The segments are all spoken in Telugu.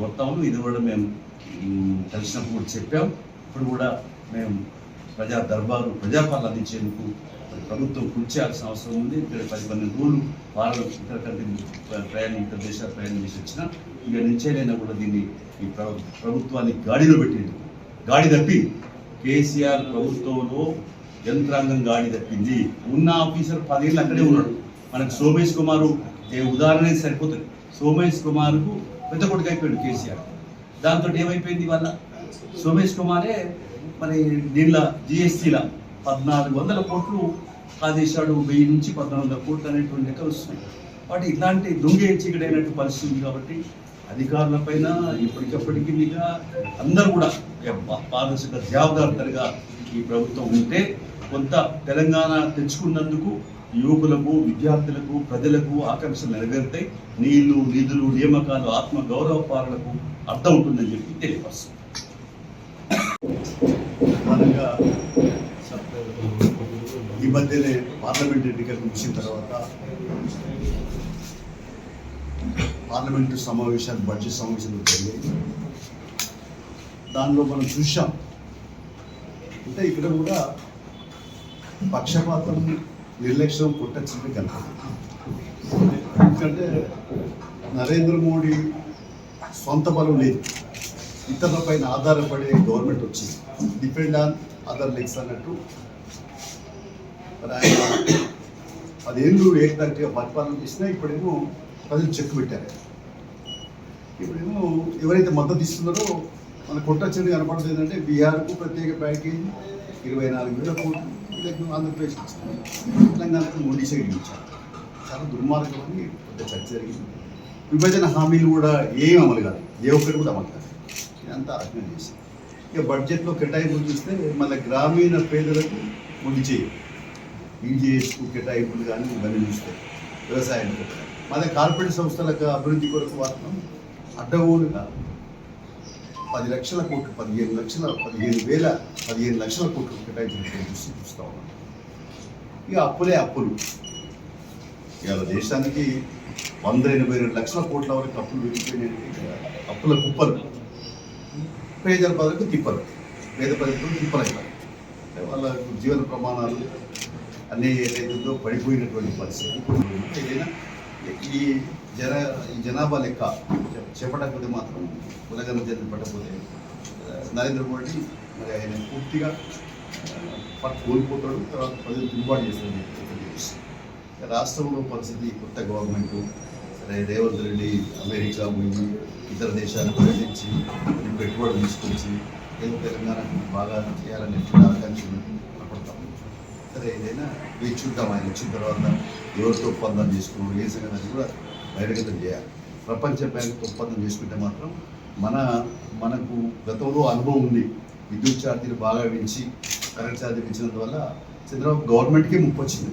కోరుతాము ఇది కూడా మేము కలిసినప్పుడు కూడా చెప్పాం. ఇప్పుడు కూడా మేము ప్రజా దర్బారు ప్రజాపాలన అందించేందుకు ప్రభుత్వం కూర్చేయాల్సిన అవసరం ఉంది. ఇక్కడ పది పన్నెండు రోజులు వారాలు ఇతర కంట్రీ ప్రయాణం ఇతర దేశాలు ప్రయాణం చేసి వచ్చిన ఇక నుంచేనైనా కూడా దీన్ని ఈ ప్రభుత్వాన్ని గాడిలో పెట్టేందుకు గాడి తప్పి. కేసీఆర్ ప్రభుత్వంలో యంత్రాంగం గాడి తప్పింది. ఉన్న ఆఫీసర్ పదేళ్ళు అక్కడే ఉన్నాడు. మనకు సోమేష్ కుమారు ఏ ఉదాహరణ సరిపోతుంది. సోమేష్ కుమార్కు పెద్ద కొడుకు అయిపోయాడు కేసీఆర్. దాంతో ఏమైపోయింది వాళ్ళ సోమేష్ కుమారే మరి దీనిలో జిఎస్టీల పద్నాలుగు వందల కోట్లు ఆదేశాడు వెయ్యి నుంచి పద్నాలుగు వందల కోట్లు అనేటువంటి లెక్కలు వస్తున్నాయి. వాటి ఇలాంటి దొంగ చీకటైనట్టు పరిస్థితి కాబట్టి అధికారులపైన ఇప్పటికప్పటికీ అందరూ కూడా పారదర్శక జవాబుదారులుగా ఈ ప్రభుత్వం ఉంటే కొంత తెలంగాణ తెచ్చుకున్నందుకు యువకులకు విద్యార్థులకు ప్రజలకు ఆకాంక్షలు నెరవేరుతాయి. నీళ్ళు నిధులు నియామకాలు ఆత్మ గౌరవ పాలనకు అర్థం ఉంటుందని చెప్పి తెలియపరుస్తుంది. ఈ మధ్యనే పార్లమెంట్ ఎన్నికలు ముగిసిన తర్వాత పార్లమెంటు సమావేశాలు బడ్జెట్ సమావేశాలు జరిగాయి. దానిలో మనం చూసాం అంటే ఇక్కడ కూడా పక్షపాతం నిర్లక్ష్యం కొట్టచ్చింది కనుక ఎందుకంటే నరేంద్ర మోడీ సొంత బలం లేదు. ఇతరుల పైన ఆధారపడే గవర్నమెంట్ వచ్చింది. డిపెండ్ ఆన్ అదర్ లెగ్స్ అన్నట్టు. మరి ఆయన పదేళ్ళు ఏకదాటిగా పరిపాలన చేసినా ఇప్పుడేమో ప్రజలు చెక్ పెట్టారు. ఇప్పుడేమో ఎవరైతే మద్దతు ఇస్తున్నారో మన కొట్టొచ్చింది కనపడదు ఏంటంటే బీహార్కు ప్రత్యేక ప్యాకేజ్ ఇరవై నాలుగు వేల కోట్లు. వీళ్ళకి ఆంధ్రప్రదేశ్ ఇచ్చింది తెలంగాణకు మోడీ సైడ్ ఇచ్చారు. చాలా దుర్మార్గం పెద్ద చర్చ జరిగింది. విభజన హామీలు కూడా ఏం అమలు కాదు. ఏ ఒక్కటి కూడా అమలు కాదు. ఇదంతా అర్థం చేసింది. ఇక బడ్జెట్లో కేటాయింపులు చూస్తే మళ్ళీ గ్రామీణ పేదలకు ముందు చేయి ఈజీఎస్కు కేటాయింపులు కానీ ఇవన్నీ చూస్తే వ్యవసాయం మన కార్పొరేట్ సంస్థలకు అభివృద్ధి కొరకు మాత్రం అడ్డగోలుగా పది లక్షల కోట్లు పదిహేను లక్షల పదిహేను వేల పదిహేను లక్షల కోట్లు కేటాయించిన చూసి చూస్తూ ఉన్నాం. ఇక అప్పులే అప్పులు. ఇవాళ దేశానికి వంద ఎనభై రెండు లక్షల కోట్ల వరకు అప్పులు పెరిగిపోయినాయి అప్పుల కుప్పలు. పేదల ప్రజలకు తిప్పలు. పేద ప్రజలకు తిప్పలైపోయి వాళ్ళ జీవన ప్రమాణాలు అన్నీ ఏదైతుందో పడిపోయినటువంటి పరిస్థితి. ఏదైనా ఈ జన ఈ జనాభా లెక్క చేపట్టకపోతే మాత్రం కులగన జరిగిన పట్టకపోతే నరేంద్ర మోడీ మరి ఆయన పూర్తిగా పట్టు కోల్పోతాడు తర్వాత ప్రజలు తిరుగుబాటు చేస్తారని రాష్ట్రంలో పరిస్థితి కొత్త గవర్నమెంట్ రేవంత్ రెడ్డి అమెరికా పోయి ఇతర దేశాలకు పర్యటించి పెట్టుబడి పెట్టుబడులు తీసుకొచ్చి ఏదో తెలంగాణకు బాగా చేయాలని ఆకాంక్ష కనపడతాం సరే ఏదైనా వేచి చూద్దాం ఆయన వచ్చిన తర్వాత ఎవరితో ఒప్పందం చేసుకున్నాం ఏ సంగతి కూడా బహిర్గతం చేయాలి. ప్రపంచ బ్యాంకుతో ఒప్పందం చేసుకుంటే మాత్రం మన మనకు గతంలో అనుభవం ఉంది. విద్యుత్ ఛార్జీలు బాగా పెంచి కరెంట్ ఛార్జీలు పెంచినందువల్ల చంద్రబాబు గవర్నమెంట్కే ముప్పు వచ్చింది.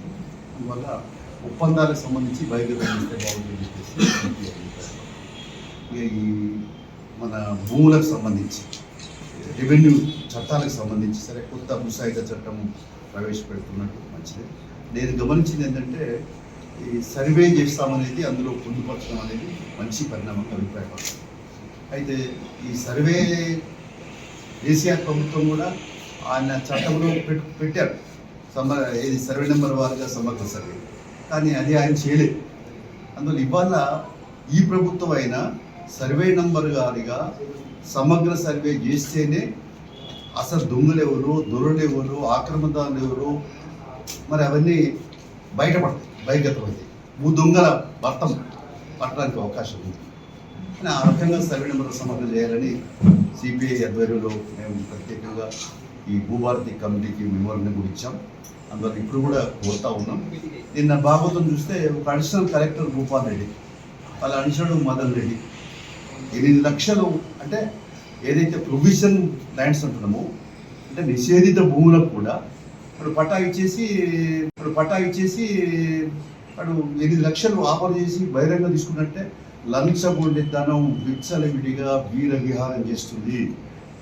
అందువల్ల ఒప్పందాలకు సంబంధించి బహిర్గతం చేస్తే బాగుంటుంది చెప్పేసి ఈ ఇక ఈ మన భూములకు సంబంధించి రెవెన్యూ చట్టాలకు సంబంధించి సరే కొత్త ముసాయిదా చట్టం ప్రవేశపెడుతున్నట్టు మంచిదే. నేను గమనించింది ఏంటంటే సర్వే చేస్తామనేది అందులో పొందుపరచడం అనేది మంచి పరిణామం అభిప్రాయపడుతుంది అయితే ఈ సర్వే కేసీఆర్ ప్రభుత్వం కూడా ఆయన చట్టంలో పెట్టు పెట్టారు. సమ ఏది సర్వే నెంబర్ వారిగా సమగ్ర సర్వే. కానీ అది ఆయన చేయలేదు. అందువల్ల ఇవాళ ఈ ప్రభుత్వం అయినా సర్వే నంబర్ గారిగా సమగ్ర సర్వే చేస్తేనే అసలు దొంగలు ఎవరు దొరలు ఎవరు ఆక్రమదారులు ఎవరు మరి అవన్నీ బయటపడతాయి. బహిర్గతమైంది భూ దొంగల భర్తం పట్టడానికి అవకాశం ఉంది. కానీ ఆ రకంగా సర్వే నెంబర్ సమగ్రం చేయాలని సిపిఐ ఆధ్వర్యంలో మేము ప్రత్యేకంగా ఈ భూభారతి కమిటీకి మెమోరం కూడా ఇచ్చాం. అందువల్ల ఇప్పుడు కూడా కోరుతా ఉన్నాం. నిన్న భాగవతం చూస్తే ఒక అడిషనల్ కలెక్టర్ భూపాల్ రెడ్డి వాళ్ళ అడిషనల్ మదన్ రెడ్డి ఎనిమిది లక్షలు అంటే ఏదైతే ప్రొవిజన్ ల్యాండ్స్ అంటున్నామో అంటే నిషేధిత భూములకు కూడా ఇప్పుడు పట్టా ఇచ్చేసి ఇప్పుడు పట్టా ఇచ్చేసి వాడు ఎనిమిది లక్షలు ఆఫర్ చేసి బహిరంగ తీసుకున్నట్టే లంచగొండితనం విచ్చలవిడిగా వీర విహారం చేస్తుంది.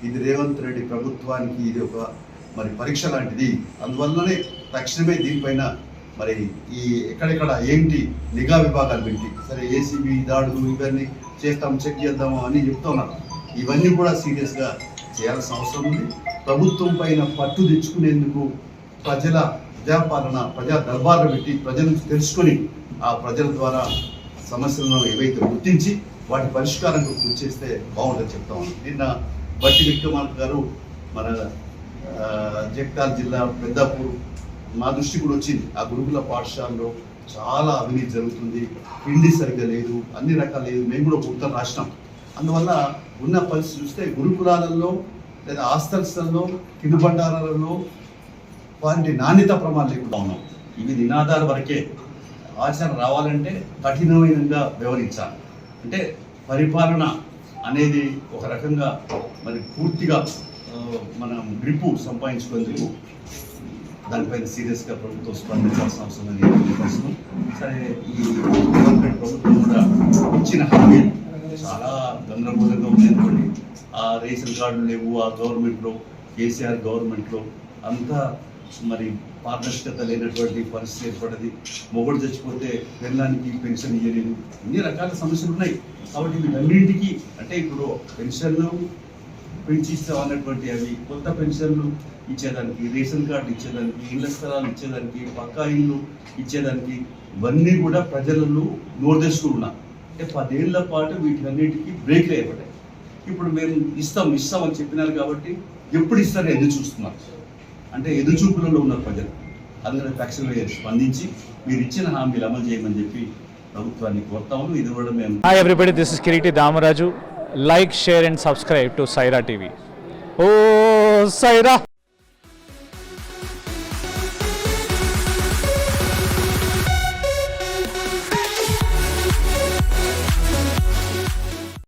ఇది రేవంత్ రెడ్డి ప్రభుత్వానికి ఇది ఒక మరి పరీక్ష లాంటిది. అందువల్లనే తక్షణమే దీనిపైన మరి ఈ ఎక్కడెక్కడ ఏంటి నిఘా విభాగాలు పెట్టి సరే ఏసీబీ దాడులు ఇవన్నీ చేస్తాం చెక్ చేద్దాము అని చెప్తున్నారు ఇవన్నీ కూడా సీరియస్గా చేయాల్సిన అవసరం ఉంది. ప్రభుత్వం పైన పట్టు తెచ్చుకునేందుకు ప్రజల ప్రజాపాలన ప్రజా దర్బార్లు పెట్టి ప్రజల నుంచి తెలుసుకొని ఆ ప్రజల ద్వారా సమస్యలను ఏవైతే గుర్తించి వాటి పరిష్కారం కృషి చేస్తే బాగుంటుంది చెప్తా ఉన్నాను. నిన్న బట్టి విక్రమార్క గారు మన ఆ, జగిత్యాల జిల్లా పెద్దాపూర్ మా దృష్టి కూడా వచ్చింది. ఆ గురుకుల పాఠశాలలో చాలా అవినీతి జరుగుతుంది. పిండి సరిగ్గా లేదు అన్ని రకాలు లేదు. మేము కూడా ఒక ఉత్తరం రాసినాం. అందువల్ల ఉన్న పరిస్థితి చూస్తే గురుకులాలలో లేదా హాస్టల్స్లలో కిందుబండారాలలో వారికి నాణ్యత ప్రమాణాలు లేకుండా ఉన్నాం. ఇవి నినాదాల వరకే ఆచరణ రావాలంటే కఠినమైనగా వ్యవహరించాలి. అంటే పరిపాలన అనేది ఒక రకంగా మరి పూర్తిగా మనం గ్రిప్పు సంపాదించుకునేందుకు దానిపైన సీరియస్గా ప్రభుత్వం స్పందించాల్సిన అవసరం ఉంది. ప్రశ్న సరే ఈ గవర్నమెంట్ ప్రభుత్వం కూడా ఇచ్చిన హామీలు చాలా గందరగోళంగా ఉన్నాయి అనుకోండి. ఆ రేషన్ కార్డులు లేవు ఆ గవర్నమెంట్లో కేసీఆర్ గవర్నమెంట్లో అంతా మరి పారదర్శకత లేనటువంటి పరిస్థితి ఏర్పడింది. మొగుడు చచ్చిపోతే పెళ్ళానికి పెన్షన్ ఇవ్వలేదు అన్ని రకాల సమస్యలు ఉన్నాయి. కాబట్టి వీటన్నింటికి అంటే ఇప్పుడు పెన్షన్లు పెంచిస్తాం అన్నటువంటి అవి కొత్త పెన్షన్లు ఇచ్చేదానికి రేషన్ కార్డు ఇచ్చేదానికి ఇళ్ళ స్థలాలు ఇచ్చేదానికి పక్కా ఇల్లు ఇచ్చేదానికి ఇవన్నీ కూడా ప్రజలను నోరుదేస్తూ ఉన్నారు అంటే పదేళ్ళ పాటు వీటన్నిటికీ బ్రేక్ వేయబడ్డాయి ఇప్పుడు మేము ఇస్తాం ఇస్తాం అని చెప్పినారు కాబట్టి ఎప్పుడు ఇస్తారని ఎదురు చూస్తున్నారు అంటే ఎదురు చూపులలో ఉన్న ప్రజలు అందుకని తక్షణమే స్పందించి మీరు ఇచ్చిన హామీలు అమలు చేయమని చెప్పి ప్రభుత్వాన్ని కోరుతాము ఇది కూడా మేము Hi everybody, this is Kiriti Damaraju. Like, share and subscribe to Saira TV. Oh, Saira!